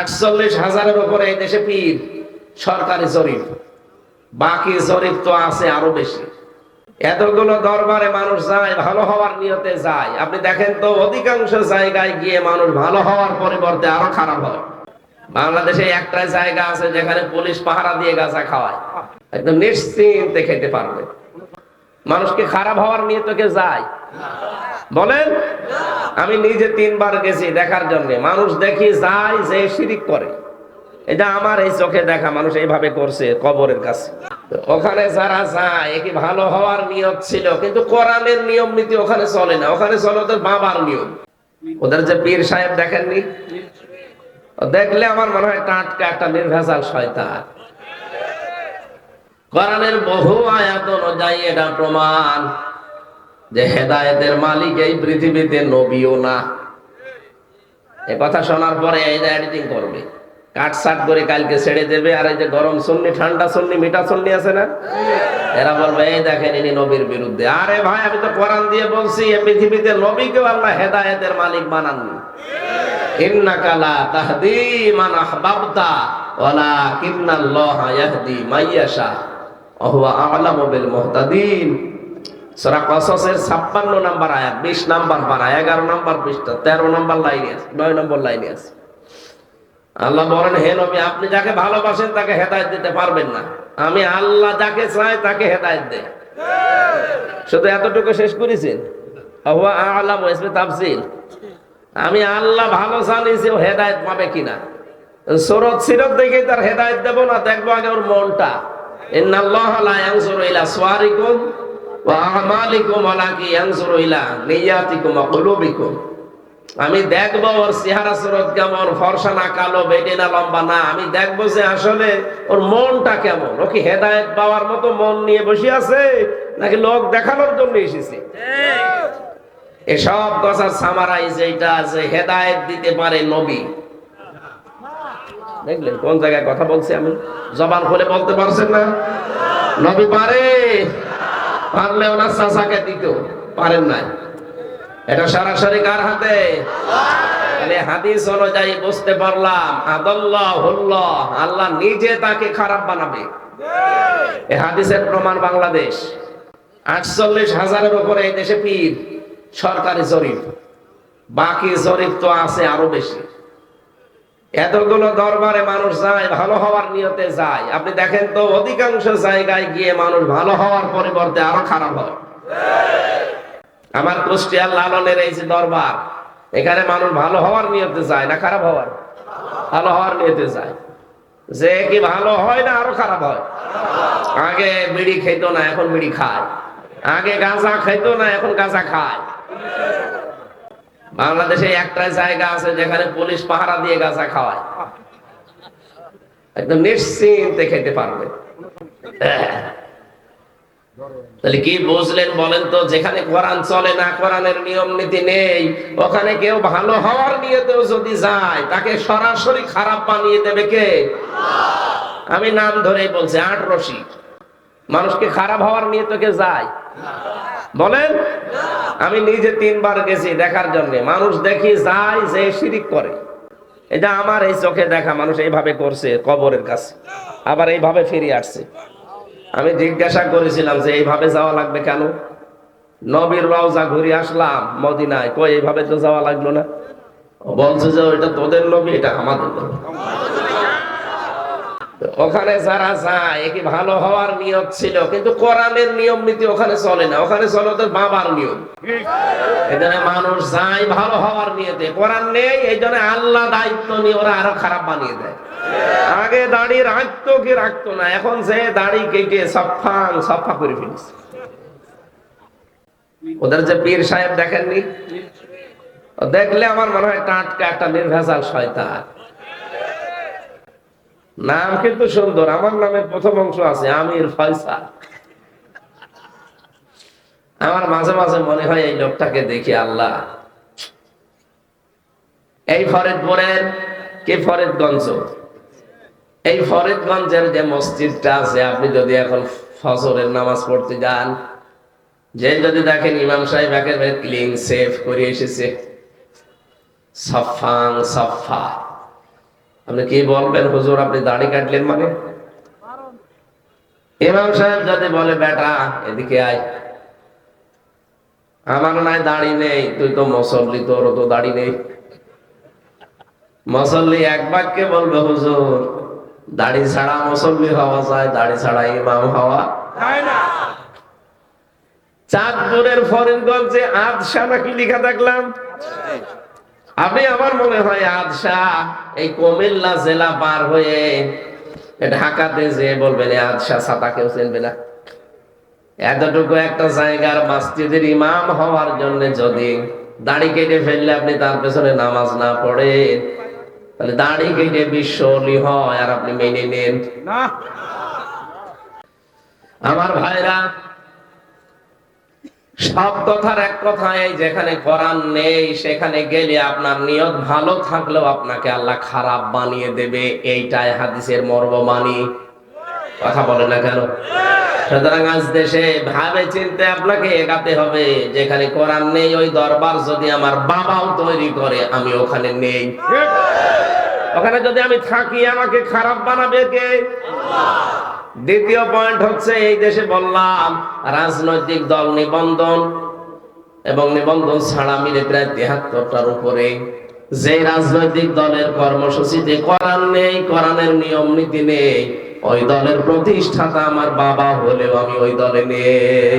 আটচল্লিশ হাজারের উপরে এই দেশে পীর, সরকারি জরিপ। বাকি জরিপ তো আছে আরও বেশি। এতগুলো দরবারে মানুষ যায়, ভালো হওয়ার নিয়তে যায়। আপনি দেখেন তো, অধিকাংশ জায়গায় গিয়ে মানুষ ভালো হওয়ার পরিবর্তে আরও খারাপ হয়। বাংলাদেশে একটা জায়গা আছে যেখানে পুলিশ পাহারা দিয়ে গাঁজা খাওয়ায়। একদম নিশ্চিন্তে খেতে পারবে। মানুষকে খারাপ হওয়ার নিয়ে তোকে যায়। বলেন? আমি নিজে তিনবার গেছি দেখার জন্য। মানুষ দেখি যায়, যে শিরিক করে। এটা আমার এই চোখে দেখা, মানুষ এইভাবে করছে কবরের কাছে। ওখানে যারা যায় একে ভালো হওয়ার নিয়ম ছিল? কিন্তু কোরআনের নিয়ম নীতি ওখানে চলে না। ওখানে চলে ওদের বাবার নিয়ম। ওদের যে পীর সাহেব দেখেননি? দেখলে আমার মনে হয় টাটকা একটা নির্ভেজাল শয়তান। কোরআনের বহু আয়াত অনুযায়ী এটা প্রমাণ যে হেদায়েতের মালিক এই পৃথিবীতে নবীও না। এ কথা শোনার পরে এই এডিটিং করবে। কাটসাট করে কালকে ছেড়ে দেবে আর এই যে গরম সন্নি ঠান্ডা সন্নি মিঠা সন্নি আছে না? এরা বলবে, এই দেখেন ইনি নবীর বিরুদ্ধে। আরে ভাই, আমি তো কোরআন দিয়ে বলছি, এ পৃথিবীতে নবীকেও আল্লাহ হেদায়েতের মালিক বানাননি। ইন্নাকা লা তাহদি মান আহবাবতা, ওয়ালাকিন্নাল্লাহা ইয়াহদি মাইয়াশা। ওয়া আ'লামু বিল মুহতাদিন। সূরা কসসের 56 নাম্বার আয়াত 20 নাম্বার পারা 11 নাম্বার পৃষ্ঠা 13 নাম্বার আছে 9 নম্বর আছে। আল্লাহ আপনি যাকে ভালোবাসেন তাকে হেদায়েত দিতে পারবেন না। আমি আল্লাহ যাকে চাই তাকে হেদায়েত দেই। শুধু এতটুকু শেষ করেছেন হুয়া ইসমে তাফসীল। আমি আল্লাহ ভালো জানি ও হেদায়ত পাবে কিনা? সুরত সিরত দেখে তার হেদায়ত দেবো না, দেখব আগে ওর মনটা। আমি দেখব ওর চেহারা সুরত কেমন ফর্সা না কালো বেটে না লম্বা না আমি দেখব যে আসলে ওর মনটা কেমন। ও কি হেদায়ত পাওয়ার মতো মন নিয়ে বসে আছে নাকি লোক দেখানোর জন্য এসেছে? এসব কথা সামারাইজ এইটা আছে হেদায়েত দিতে পারে নবী। দেখলেন, কোন জায়গায় কথা বলছি আমি? জবান খুলে বলতে পারছেন না? নবী পারে। পারলে ওনার চাচাকে দিত পারেন নাই। এটা সরাসরি কার হাতে? হাদিস অনুযায়ী বুঝতে পারলাম আল্লাহ নিজে তাকে খারাপ বানাবে। হাদিসের প্রমাণ বাংলাদেশ। আটচল্লিশ হাজারের উপরে এই দেশে পীর, সরকারি জরিপ। বাকি জরিপ তো আছে আরও বেশি। এতগুলো দরবারে মানুষ যায়, ভালো হওয়ার নিয়তে যায়। আপনি দেখেন তো, অধিকাংশ জায়গায় গিয়ে মানুষ ভালো হওয়ার পরিবর্তে আরও খারাপ হয়। আমার কুষ্টিয়ার লালনের এই যে দরবার, এখানে মানুষ ভালো হওয়ার নিয়তে যায় না খারাপ হওয়ার? ভালো হওয়ার নিয়তে যায়। যে কি ভালো হয় না, আরও খারাপ হয়। আগে বিড়ি খেত না, এখন বিড়ি খায়। আগে গাঁজা খাইতো না, এখন গাঁজা খায়। বাংলাদেশে একটা জায়গা আছে যেখানে পুলিশ পাহারা দিয়ে গাঁজা খাওয়ায়। একদম নিশ্চিন্তে খেতে পারবে। তাহলে কি বুঝলেন বলেন তো, যেখানে কোরআন চলে না, কোরআনের নিয়ম নীতি নেই, ওখানে কেউ ভালো হওয়ার নিয়েতেও যদি যায়, তাকে সরাসরি খারাপ বানিয়ে দেবে কে? আমি নাম ধরেই বলছি, আট রশি। মানুষকে খারাপ হওয়ার নিয়ে তোকে যায়? বলেন, আমি নিজে তিনবার গেছি দেখার জন্য। মানুষ দেখি যায়, যে শিরিক করে। এটা আমার এই চোখে দেখা, মানুষ এইভাবে করছে কবরের কাছে। আবার এইভাবে ফিরে আসছে। আমি জিজ্ঞাসা করেছিলাম যে, এইভাবে যাওয়া লাগবে কেন? নবীর রওজা ঘুরে আসলাম মদিনায়। কই, এইভাবে তো যাওয়া লাগল না? বলছে যে, ওইটা তোদের নবী এটা আমাদের নবী ওখানে যারা যায় একে ভালো হওয়ার নিয়ত ছিল? কিন্তু কোরআনের নিয়ম নীতি ওখানে চলে না। ওখানে চলে ওদের বাবার নিয়ম। এখানে মানুষ যায় ভালো হওয়ার নিয়তে। কোরআন নেই, এই জন্য আল্লাহ দায়িত্ব নিয়ে ওরা আরও খারাপ বানিয়ে দেয়। আগে দাড়ি রাখতো কি রাখতো না, এখন যে দাড়ি কেটে সফাং, সফা করে ফেলছে। ওদের যে পীর সাহেব দেখেননি? দেখলে আমার মনে হয় টাটকা একটা নির্ভেজাল শয়তান। নাম কিন্তু সুন্দর, আমার নামের প্রথম অংশ আছে, আমির ফয়সাল। আমার মাঝে মাঝে মনে হয় এই লোকটাকে দেখি আল্লাহ। এই ফরিদপুরের কে ফরিদগঞ্জ? এই ফরিদগঞ্জের যে মসজিদটা আছে, আপনি যদি এখন ফজরের নামাজ পড়তে যান, যে যদি দেখেন ইমাম সাহেব একেবারে ক্লিন সেফ করে এসেছে। সফাং সফা আপনি কি বলবেন, হুজুর, আপনি দাড়ি কাটলেন মানে? ইমাম সাহেব যদি বলে, বেটা, এদিকে আয়। আমার নাই দাড়ি নেই, তুই তো মুসল্লি তোর তো দাড়ি নেই। মুসল্লি এক বাক্যে বলবে, হুজুর, দাড়ি ছাড়া মুসল্লি হওয়া যায়, দাড়ি ছাড়া ইমাম হওয়া চাঁদপুরের ফরিদগঞ্জে আদশা নাকি লেখা দেখলাম? আপনি আমার মনে হয় আদশা এই কুমিল্লা জেলা পার হয়ে ঢাকাতে যে বলবেন আদশা ছাতা কেউ চিনবে না? এতটুকু একটা জায়গার মসজিদের ইমাম হওয়ার জন্য যদি দাড়ি কেটে ফেললে আপনি তার পেছনে নামাজ না পড়েন তাহলে দাড়ি কেটে বিশ্বলি হয় আর আপনি মেনে নেন। আমার ভাইরা সব কথার এক কথা এই যেখানে কোরআন নেই সেখানে গেলে আপনার নিয়ত ভালো থাকলেও আপনাকে আল্লাহ খারাপ বানিয়ে দেবে। এইটাই হাদিসের মর্ম মানি কথা বলে না কেন? সুতরাং আজ দেশে ভাবে চিনতে আপনাকে এগাতে হবে যেখানে কোরআন নেই ওই দরবার যদি আমার বাবাও তৈরি করে আমি ওখানে নেই। ওখানে যদি আমি থাকি আমাকে খারাপ বানাবে কে? দ্বিতীয় পয়েন্ট হচ্ছে এই দেশে বললাম, রাজনৈতিক দল নিবন্ধন এবং নিবন্ধন ছাড়া মিলে প্রায় তিহাত্তরটার উপরে। যে রাজনৈতিক দলের কর্মসূচিতে কোরআন নেই কোরআনের নিয়ম নীতি নেই, ওই দলের প্রতিষ্ঠাতা আমার বাবা হলেও আমি ওই দলে নেই।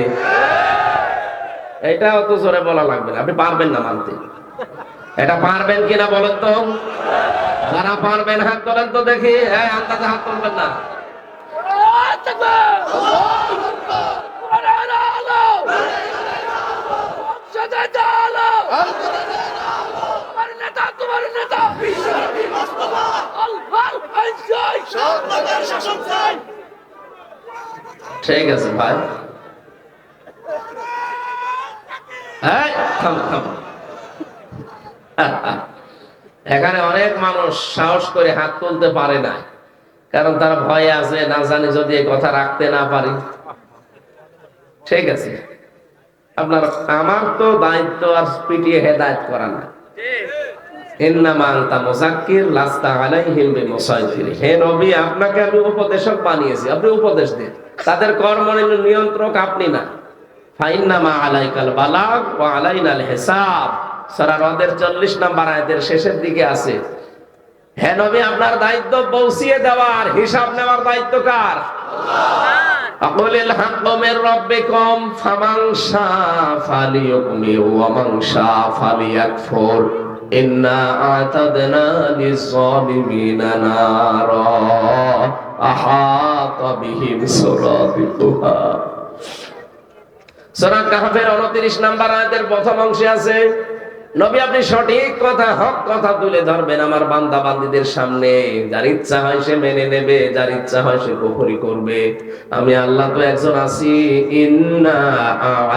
এটা অত জোরে বলা লাগবে না, আপনি পারবেন না মানতে। এটা পারবেন কিনা বলেন তো? যারা পারবেন, হাত তোলেন তো দেখি। হ্যাঁ আন্দাজে হাত তুলবেন না। ঠিক আছে ভাই। এখানে অনেক মানুষ সাহস করে হাত তুলতে পারে না কারণ তারা ভয়ে আছে, না জানি যদি এই কথা রাখতে না পারি। ঠিক আছে। আপনার, আমার তো দায়িত্ব আর পিটিয়ে হেদায়ত করা না। আপনি উপদেশ দিন। তাদের কর্ম নিয়ন্ত্রক আপনি না। সূরা রদের 40 নম্বর আয়াতের শেষের দিকে আছে। হ্যাঁ নবী আপনার দায়িত্ব পৌঁছিয়ে দেওয়ার হিসাব নেওয়ার দায়িত্ব কার? নাম্বার আয়াতের প্রথম অংশে আছে নবী, আপনি সঠিক কথা, হক কথা তুলে ধরবেন আমার বান্দা বান্দীদের সামনে। যার ইচ্ছা হয় সে মেনে নেবে, যার ইচ্ছা হয় সে কুফরি করবে। আমি আল্লাহ তো একজন আছি। ইন্না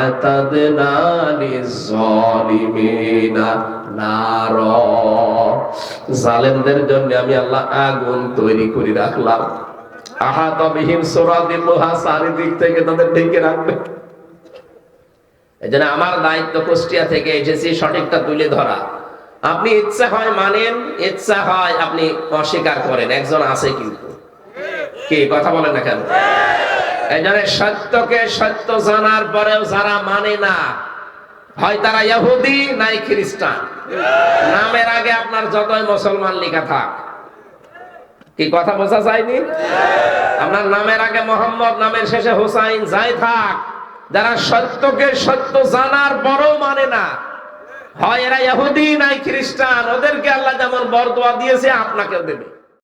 আ'তাদনা লিজ-জালিমিনা নার। জালেমদের জন্য আমি আল্লাহ আগুন তৈরি করে রাখলাম। আহাত বিহিম সুরাদিকুহা চারিদিক থেকে তাদের ঢেকে রাখবে। এজন্য আমার দায়িত্ব কুষ্টিয়া থেকে এসেছি, সঠিকটা তুলে ধরা। আপনি ইচ্ছা হয় মানেন, ইচ্ছা হয় আপনি অস্বীকার করেন, একজন আছে কিন্তু। কি, কথা বলেন না কেন? এই সত্যকে সত্য জানার পরেও যারা মানে না, হয় তারা ইহুদি নাই খ্রিস্টান। নামের আগে আপনার যতই মুসলমান লেখা থাক। কি কথা বোঝা যায়নি? আপনার নামের আগে মোহাম্মদ, নামের শেষে হোসাইন, যাই থাক। যারা সত্যকে সত্য জানার পরও মানে না। হয় এরা ইহুদি, নাই খ্রিস্টান, ওদেরকে আল্লাহ যেমন বরদোয়া দিয়েছে, আপনাকেও দেবে।